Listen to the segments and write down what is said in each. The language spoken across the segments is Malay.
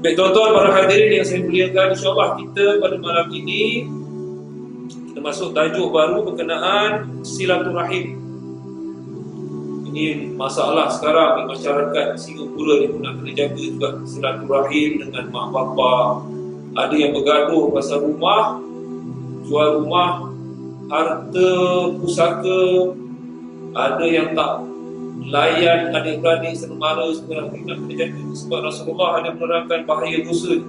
Baik tuan-tuan para hadirin yang saya muliakan InsyaAllah kita pada malam ini Kita masuk tajuk baru berkenaan silaturahim. Ini masalah sekarang di masyarakat Singapura ni pun nak kena jaga juga silaturahim dengan mak bapa. Ada yang bergaduh pasal rumah Jual rumah Harta pusaka. Ada yang tak layan adik-beradik semara semua nak kena jaga sebab Rasulullah ada menerangkan bahaya dosa.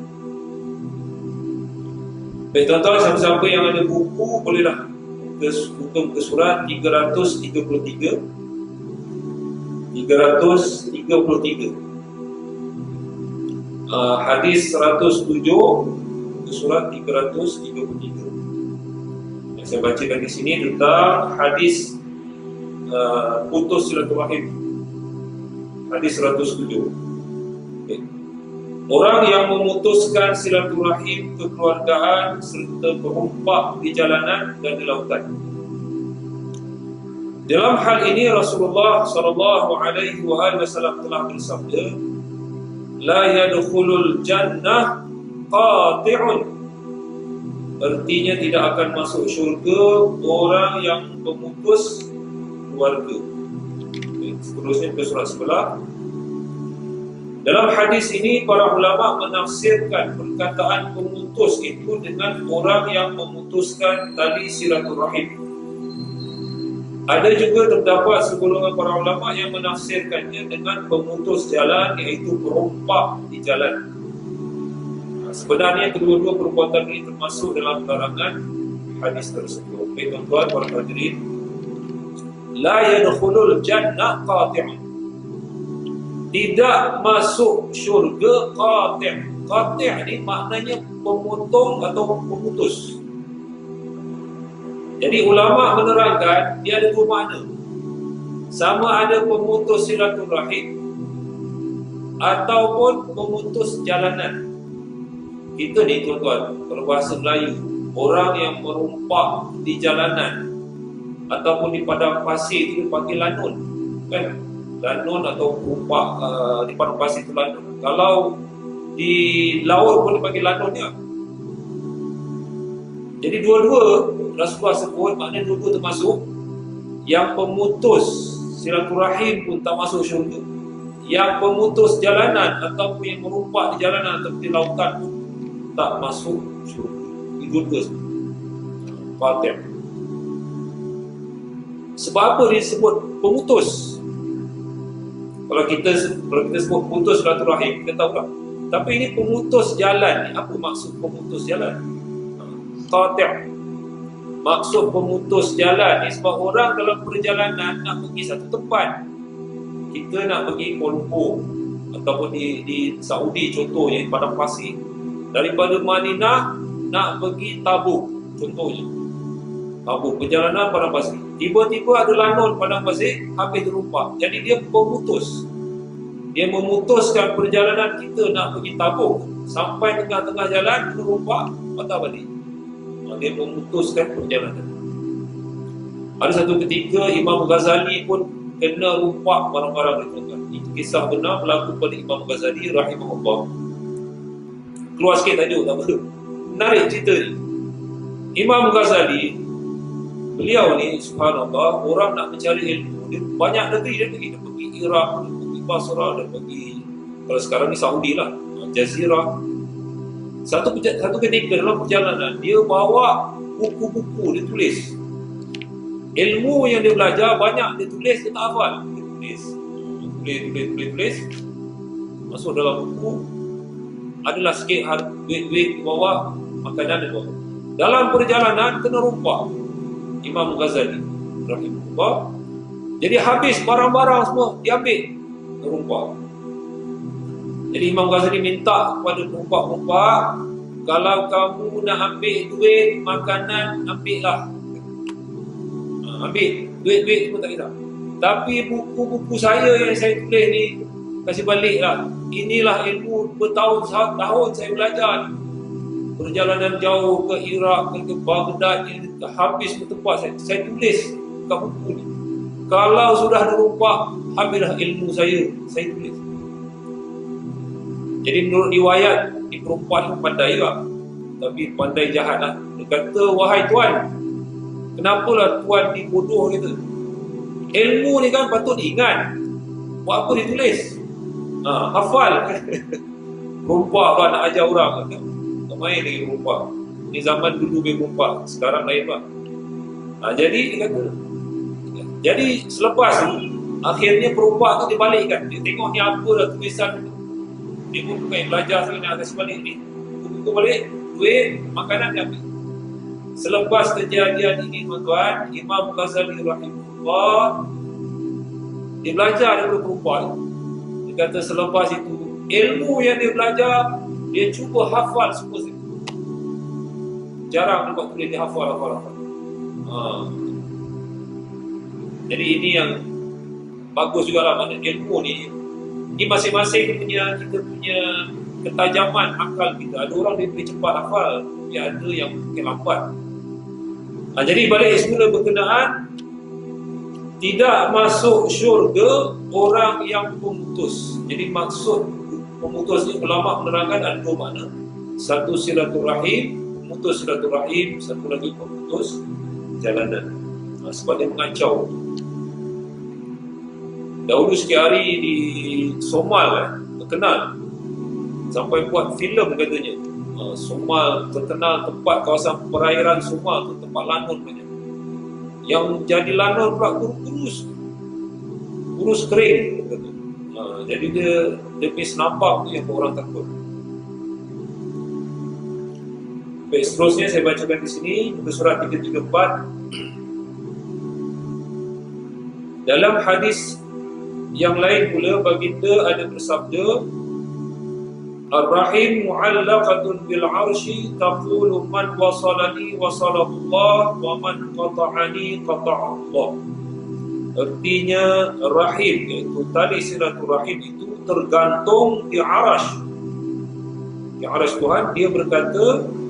Baik tuan-tuan, siapa-siapa yang ada buku bolehlah ke hukum ke surat 333 333 uh, hadis 107 ke surat 333 yang saya bacakan di sini tentang hadis uh, putus silaturahim hadis 107 okay. orang yang memutuskan silaturahim kekeluargaan serta berumpak di jalanan dan di lautan. Dalam hal ini Rasulullah sallallahu alaihi wasallam telah bersabda la yadkhulul jannah qati'un. Artinya tidak akan masuk syurga orang yang memutus keluarga. Seterusnya ke surat sebelah. Dalam hadis ini para ulama menafsirkan perkataan pemutus itu dengan orang yang memutuskan tali silaturahim. Ada juga terdapat segolongan para ulama yang menafsirkannya dengan pemutus jalan iaitu perompak di jalan. Sebenarnya kedua-dua perbuatan ini termasuk dalam larangan hadis tersebut. Baik tuan-tuan para hadirin, la yadkhulul jannah qati' tidak masuk syurga qati' qati' ni maknanya pemotong atau pemutus. Jadi ulama menerangkan dia ada dua makna. Sama ada pemutus silaturahim ataupun pemutus jalanan. Kita ni tuan-tuan kalau bahasa Melayu orang yang merumpak di jalanan ataupun di padang pasir itu dipanggil lanun kan? Lanun atau rumpak uh, di padang pasir itu lanun. Kalau di laut pun dipanggil lanun ya jadi dua-dua Rasulullah sebut maknanya dua-dua termasuk. Yang pemutus silaturahim pun tak masuk syurga. Yang pemutus jalanan ataupun yang merumpak di jalanan atau di lautan pun tak masuk syurga. Dua-dua Fatih sebab apa dia sebut pemutus? Kalau kita kalau kita sebut pemutus silaturahim, kita tahu lah. Tapi ini pemutus jalan apa maksud pemutus jalan? Qati' Maksud pemutus jalan ni sebab orang dalam perjalanan nak pergi satu tempat. Kita nak pergi Kuala Lumpur ataupun di, di Saudi contohnya, padang pasir. Daripada Madinah nak pergi Tabuk contohnya. Tabuk perjalanan padang pasir. Tiba-tiba ada lanun padang pasir habis terumpak. Jadi dia pemutus. Dia memutuskan perjalanan kita nak pergi tabung. Sampai tengah-tengah jalan terumpak patah balik. Dia memutuskan perjalanan. Ada satu ketika Imam Ghazali pun kena rumpak barang-barang itu. Itu kisah benar berlaku pada Imam Ghazali rahimahullah. Keluar sikit tajuk tak apa. Menarik cerita ni. Imam Ghazali beliau ni subhanallah orang nak mencari ilmu dia. Banyak negeri dia pergi. Dia pergi Iraq dia pergi Basra dia pergi kalau sekarang ni Saudi lah. Jazirah satu satu ketika dalam perjalanan dia bawa buku-buku dia tulis. Ilmu yang dia belajar banyak dia tulis dia tak hafal. Dia tulis tulis tulis tulis tulis. Masuk dalam buku adalah sikit duit-duit bawa makanan dia bawa. Dalam perjalanan kena rumpah Imam Ghazali rahimahullah. Jadi habis barang-barang semua diambil rumpak. Jadi Imam Ghazali minta kepada rumpak-rumpak kalau kamu nak ambil duit makanan ambillah. Ha, ambil duit-duit semua tak kisah. Tapi buku-buku saya yang saya tulis ni kasih baliklah. Inilah ilmu bertahun-tahun saya belajar perjalanan jauh ke Iraq ke, ke Baghdad ke habis ke tempat saya, saya tulis kat buku ni. Kalau sudah dirumpak ambillah ilmu saya. Saya tulis. Jadi menurut riwayat Ni perempuan pandai juga Tapi pandai jahat lah. Dia kata wahai tuan Kenapalah tuan ni bodoh Ilmu ni kan patut diingat. Buat apa ditulis ha, Hafal. Perempuan kan nak ajar orang. Tak main lagi perempuan Ni zaman dulu perempuan Sekarang lain pak. Ha, Jadi dia kata Jadi selepas tu Akhirnya perempuan tu dia balikkan Dia tengok ni apa dah tulisan tu. Dia pun bukan belajar sangat Nak kasi balik ni. Buku balik Duit Makanan dia ambil. Selepas kejadian ini tuan-tuan Imam Ghazali rahimahullah Dia belajar daripada perempuan Dia kata selepas itu Ilmu yang dia belajar Dia cuba hafal semua Jarang nampak tulis dia hafal hafal hafal ha. Jadi ini yang Bagus juga lah mana ilmu ni Ini masing-masing punya Kita punya ketajaman akal kita Ada orang dia boleh cepat hafal Tapi ada yang mungkin lambat Ha, jadi balik semula berkenaan tidak masuk syurga orang yang pemutus. Jadi maksud pemutus ni ulama menerangkan ada dua makna. Satu silaturahim, pemutus silaturahim, satu lagi pemutus jalanan. Ha, sebab dia mengacau. Dahulu sikit hari di Somal eh, terkenal sampai buat filem katanya uh, Somal terkenal tempat kawasan perairan Somal tu tempat lanun banyak. Yang jadi lanun pula kurus kurus kering. Uh, jadi dia punya senapang tu yang orang takut. Baik, seterusnya saya bacakan di sini muka surat 334 dalam hadis yang lain pula baginda ada bersabda Ar-Rahim mu'allaqatun bil arshi taqulu man wasalani wasalallah wa man qata'ani qata'allah. Artinya Rahim iaitu tali silaturahim itu tergantung di arash. Di arash Tuhan dia berkata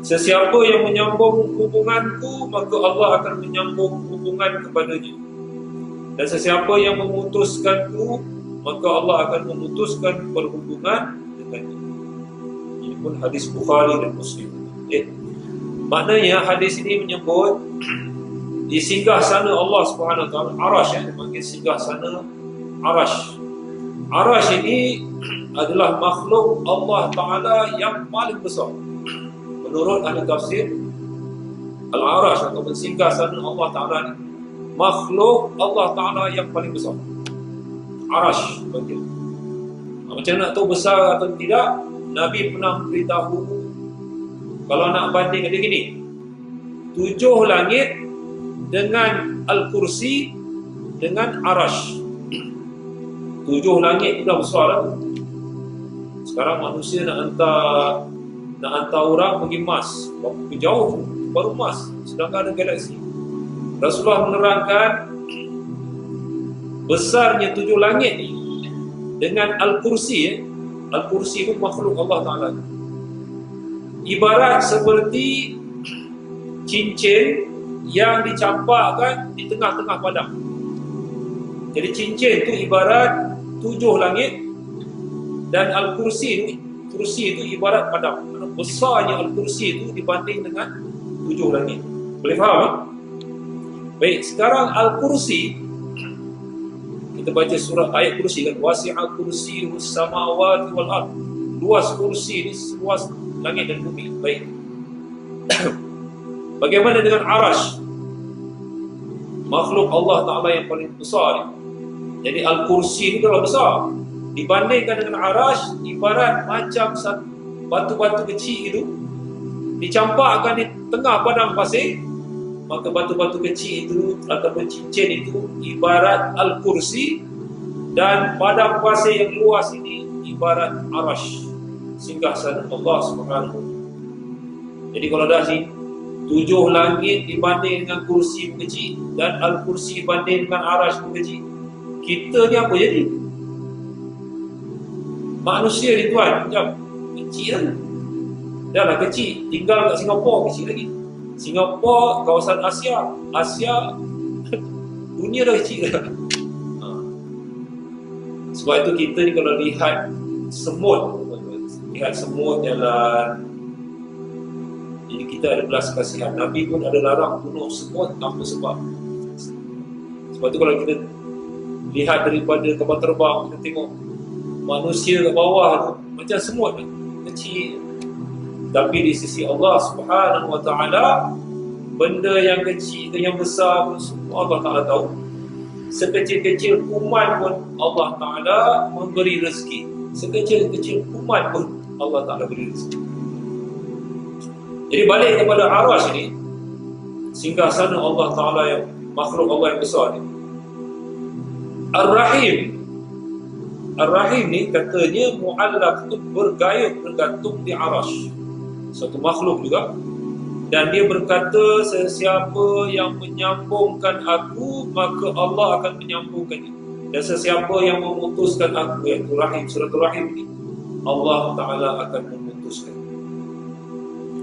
Sesiapa yang menyambung hubunganku maka Allah akan menyambung hubungan kepadanya. Dan sesiapa yang memutuskanku maka Allah akan memutuskan perhubungan ini pun hadis Bukhari dan Muslim. Eh, maknanya hadis ini menyebut di singgah sana Allah Taala Arash yang dipanggil singgah sana Arash. Arash ini adalah makhluk Allah Taala yang paling besar. Menurut ahli tafsir Al-Arash atau singgah sana Allah Taala ini makhluk Allah Taala yang paling besar. Arash bagi macam nak tahu besar atau tidak, Nabi pernah beritahu kalau nak banding ada gini. Tujuh langit dengan Al-Kursi dengan Arash. Tujuh langit itu dah besar lah. Sekarang manusia nak hantar nak hantar orang pergi Mars. Jauh baru Mars. Sedangkan ada galaksi. Rasulullah menerangkan besarnya tujuh langit ni dengan Al-Kursi eh. Al-Kursi itu makhluk Allah Ta'ala ibarat seperti cincin yang dicampakkan di tengah-tengah padang jadi cincin itu ibarat tujuh langit dan Al-Kursi itu kursi itu ibarat padang besarnya Al-Kursi itu dibanding dengan tujuh langit boleh faham? Eh? baik, sekarang Al-Kursi kita baca surah ayat kursi kan? Wasi'a kursi samawati wal ard. Luas kursi ini luas langit dan bumi. Baik. Bagaimana dengan arash? Makhluk Allah Ta'ala yang paling besar jadi al-kursi ini kalau besar dibandingkan dengan arash ibarat macam batu-batu kecil itu dicampakkan di tengah padang pasir maka batu-batu kecil itu ataupun cincin itu ibarat al-kursi dan padang pasir yang luas ini ibarat arash singgah sana Allah Subhanahu. Jadi kalau dah sini tujuh langit dibanding dengan kursi kecil dan al-kursi dibanding dengan arash kecil kita ni apa jadi? Manusia ni tuan kecil lah dah lah kecil. Tinggal kat Singapura kecil lagi. Singapura kawasan Asia. Asia dunia dah kecil dah. Ha. sebab itu kita ni kalau lihat semut lihat semut jalan jadi kita ada belas kasihan. Nabi pun ada larang bunuh semut. Tanpa sebab? Sebab tu kalau kita lihat daripada kapal terbang kita tengok manusia kat bawah tu macam semut kan kecil tapi di sisi Allah Subhanahu Wa Taala benda yang kecil dan yang besar pun semua Allah Taala tahu. Sekecil-kecil kuman pun Allah Taala memberi rezeki. Sekecil-kecil kuman pun Allah Taala beri rezeki. Jadi balik kepada arash ni singgah sana Allah Taala yang makhluk Allah yang besar ni. Ar-Rahim Ar-Rahim ni katanya mu'allaq tu bergayut bergantung di arash. Satu makhluk juga. Dan dia berkata sesiapa yang menyambungkan aku maka Allah akan menyambungkannya. Dan sesiapa yang memutuskan aku iaitu rahim surat rahim ini Allah Ta'ala akan memutuskan.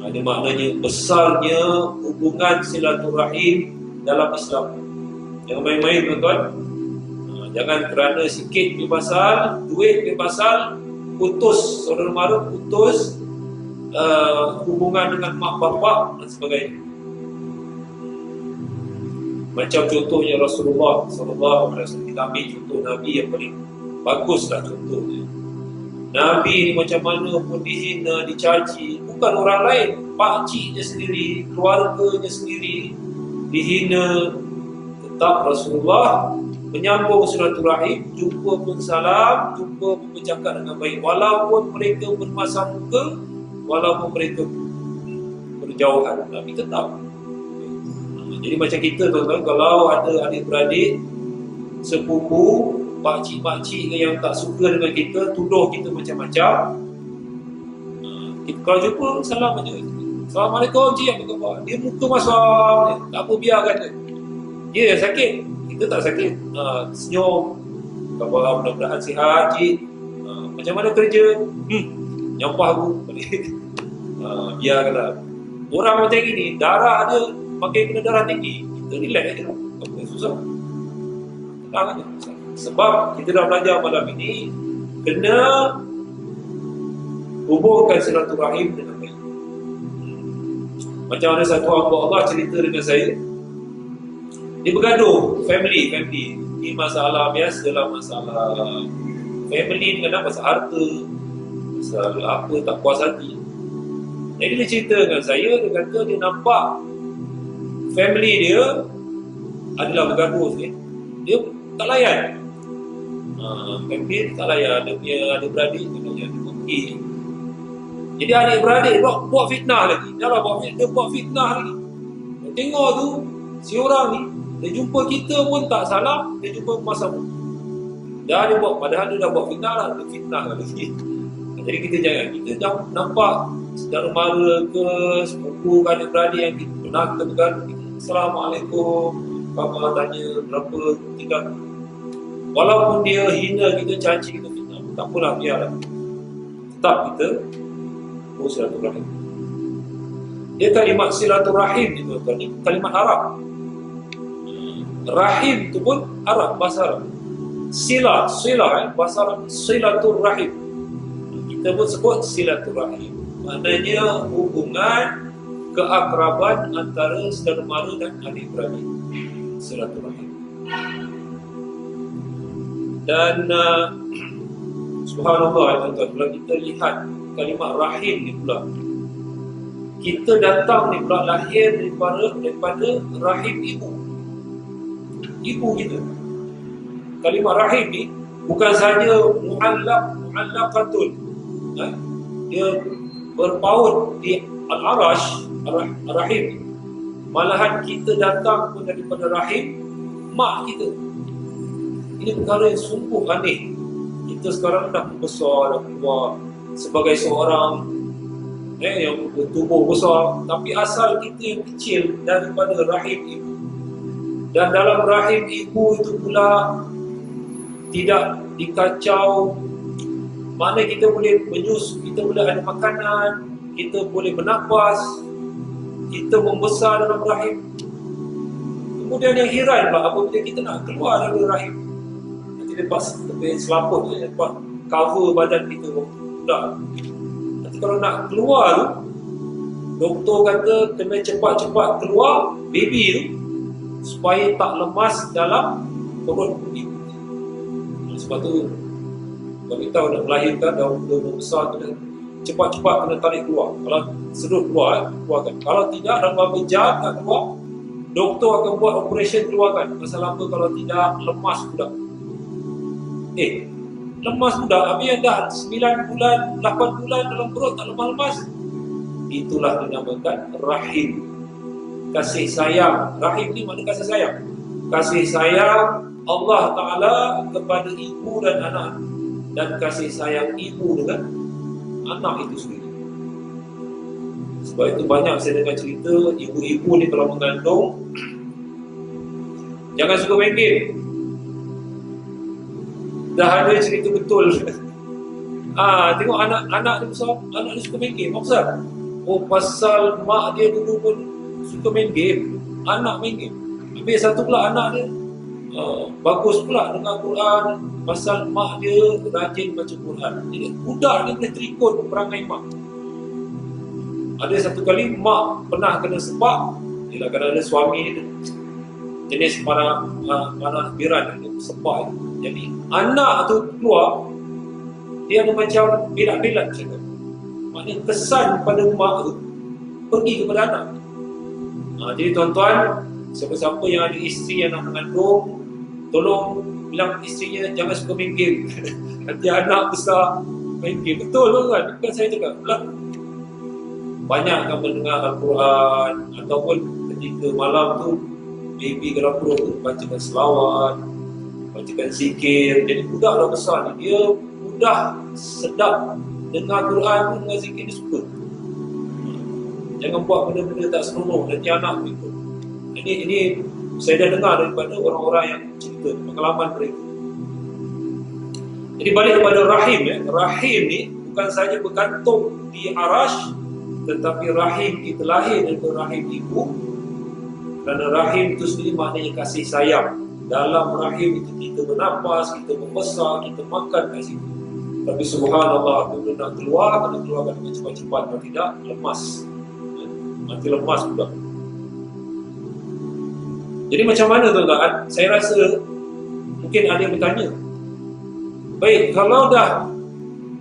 Ada maknanya besarnya hubungan silaturahim dalam Islam. Jangan main-main tuan-tuan jangan kerana sikit ke pasal duit ke pasal putus saudara mara putus uh, hubungan dengan mak bapak dan sebagainya. Macam contohnya Rasulullah sallallahu alaihi wasallam ambil contoh Nabi yang paling baguslah contohnya. Nabi ni macam mana pun dihina, dicaci, bukan orang lain, pak ciknya sendiri, keluarganya sendiri dihina. Tetap Rasulullah menyambung silaturahim, jumpa pun salam, jumpa pun bercakap dengan baik. Walaupun mereka bermasa muka, walaupun mereka berjauhan tapi tetap. Jadi macam kita tuan-tuan kalau ada adik-beradik sepupu pakcik-pakcik yang tak suka dengan kita tuduh kita macam-macam kalau jumpa salam aja. Assalamualaikum cik apa khabar? Dia muka masam tak apa biarkan dia. Dia sakit kita tak sakit ha, senyum khabar mudah-mudahan sihat cik. Ha, macam mana kerja? Hmm, nyampah aku. Uh, biarlah. Orang macam ini darah ada makin kena darah tinggi. Kita relax je lah. Apa susah? Tenang aja sebab kita dah belajar malam ini kena hubungkan silaturahim dengan baik. Macam ada satu hamba Allah cerita dengan saya dia bergaduh family family. Ini masalah biasa lah masalah family ni kadang masalah harta pasal apa tak puas hati. Jadi dia cerita dengan saya dia kata dia nampak family dia adalah bergaduh sikit. Dia tak layan. Uh, family tak layan. Dia punya adik-beradik dia layan. Dia pergi. Jadi adik-beradik buat, buat fitnah lagi. Dia lah buat, dia buat fitnah lagi. Dia tengok tu si orang ni dia jumpa kita pun tak salah dia jumpa masa pun dah dia buat padahal dia dah buat fitnah lah dia fitnah lagi jadi kita jangan kita jangan nampak saudara mara ke sepupu ke adik-beradik yang kita pernah kita bergaduh. Assalamualaikum Bapa tanya berapa tinggal Walaupun dia hina kita caci kita fitnah Tak apalah biarlah. Tetap kita Oh silaturahim. Dia kalimat silaturahim itu Kalimat Arab Rahim itu pun Arab Bahasa Arab. Sila Sila eh, Bahasa Arab Silaturahim kita pun sebut silaturahim maknanya hubungan keakraban antara saudara mara dan adik beradik silaturahim dan uh, subhanallah tuan-tuan kalau kita lihat kalimat rahim ni pula kita datang ni pula lahir daripada daripada rahim ibu ibu kita. Kalimat rahim ni bukan saja muallaq muallaqatun. Ya, dia berpaut di al-arash rahim malahan kita datang pun daripada rahim mak kita. Ini perkara yang sungguh aneh. Kita sekarang dah besar dah keluar sebagai seorang eh, yang bertubuh besar. Tapi asal kita yang kecil daripada rahim ibu dan dalam rahim ibu itu pula tidak dikacau mana kita boleh menyus, kita boleh ada makanan, kita boleh bernafas, kita membesar dalam rahim. Kemudian yang heran pula apabila kita nak keluar dari rahim. Nanti lepas lebih selaput lepas cover badan kita budak nanti kalau nak keluar tu doktor kata kena cepat-cepat keluar baby tu supaya tak lemas dalam perut. Ibu sebab tu wanita nak melahirkan dah umur besar tu cepat-cepat kena tarik keluar. Kalau sedut keluar eh, keluarkan. Kalau tidak dalam beberapa jam tak keluar doktor akan buat operation keluarkan. Pasal apa? Kalau tidak lemas budak. Eh lemas budak habis yang dah 9 bulan 8 bulan dalam perut tak lemas-lemas. Itulah dinamakan rahim kasih sayang. Rahim ni makna kasih sayang. Kasih sayang Allah Ta'ala kepada ibu dan anak. Dan kasih sayang ibu dengan anak itu sendiri. Sebab itu banyak saya dengar cerita ibu-ibu ni kalau mengandung jangan suka main game dah ada cerita betul. Ah tengok anak anak dia besar anak dia suka main game pasal oh pasal mak dia dulu pun suka main game. Anak main game. Habis satu pula anak dia uh, bagus pula dengan Quran pasal mak dia rajin baca Quran. Jadi budak ni boleh terikut perangai mak. Ada satu kali mak pernah kena sepak ialah kadang ada suami dia jenis uh, mana biran dia sepak jadi anak tu keluar dia ada macam bilat-bilat macam tu. Maknanya kesan pada mak tu pergi kepada anak Ha, jadi tuan-tuan, siapa-siapa yang ada isteri yang nak mengandung, tolong bilang isterinya jangan suka main game. Nanti anak besar main game. Betul tu kan? Bukan saya cakap. Belah. Banyak kan mendengar Al-Quran ataupun ketika malam tu baby perut tu bacakan selawat, bacakan zikir. Jadi budak dah besar ni, dia mudah sedap dengar Quran dengan zikir dia suka. Jangan buat benda-benda tak senonoh nanti anak begitu. Ini ini saya dah dengar daripada orang-orang yang cerita pengalaman mereka. Jadi balik kepada rahim ya. Rahim ni bukan saja bergantung di arash tetapi rahim kita lahir dari rahim ibu kerana rahim itu sendiri maknanya kasih sayang dalam rahim itu kita bernafas, kita membesar, kita makan kat situ tapi subhanallah apabila nak keluar kena keluarkan dengan cepat-cepat kalau tidak lemas mati lemas pula. Jadi macam mana tuan-tuan? Saya rasa mungkin ada yang bertanya. Baik, kalau dah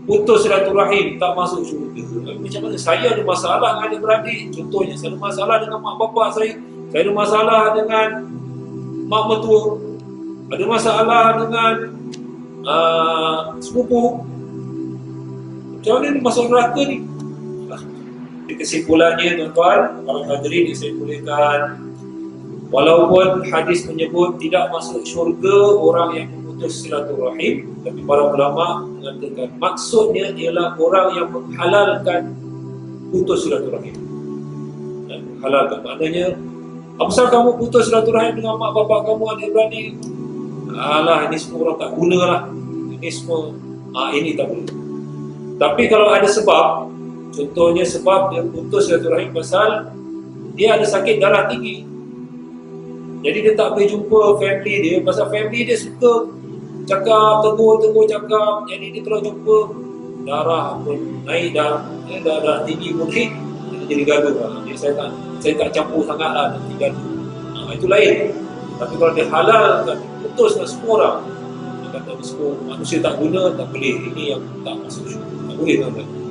putus silaturahim tak masuk syurga, macam mana? Saya ada masalah dengan adik-beradik. Contohnya, saya ada masalah dengan mak bapak saya. Saya ada masalah dengan mak mertua. Ada masalah dengan uh, sepupu. Macam mana ni masuk neraka ni? Kesimpulannya tuan-tuan kalau hadirin saya bolehkan walaupun hadis menyebut tidak masuk syurga orang yang memutus silaturahim tapi para ulama mengatakan maksudnya ialah orang yang menghalalkan putus silaturahim. Dan menghalalkan maknanya apa kamu putus silaturahim dengan mak bapak kamu adik-beradik alah ini semua orang tak guna lah ini semua ah, ini tak boleh. Tapi kalau ada sebab Contohnya sebab dia putus silaturahim pasal dia ada sakit darah tinggi. Jadi dia tak boleh jumpa family dia pasal family dia suka cakap, tegur-tegur cakap. Jadi dia kalau jumpa darah pun naik dah, eh, darah tinggi pun hit, jadi gaduh. Lah. Jadi saya tak saya tak campur sangat lah nanti gaduh. Ha, itu lain. Tapi kalau dia halal kan, putus dengan semua orang. Dia kata semua manusia tak guna, tak boleh. Ini yang tak masuk syurga. Tak boleh tuan-tuan.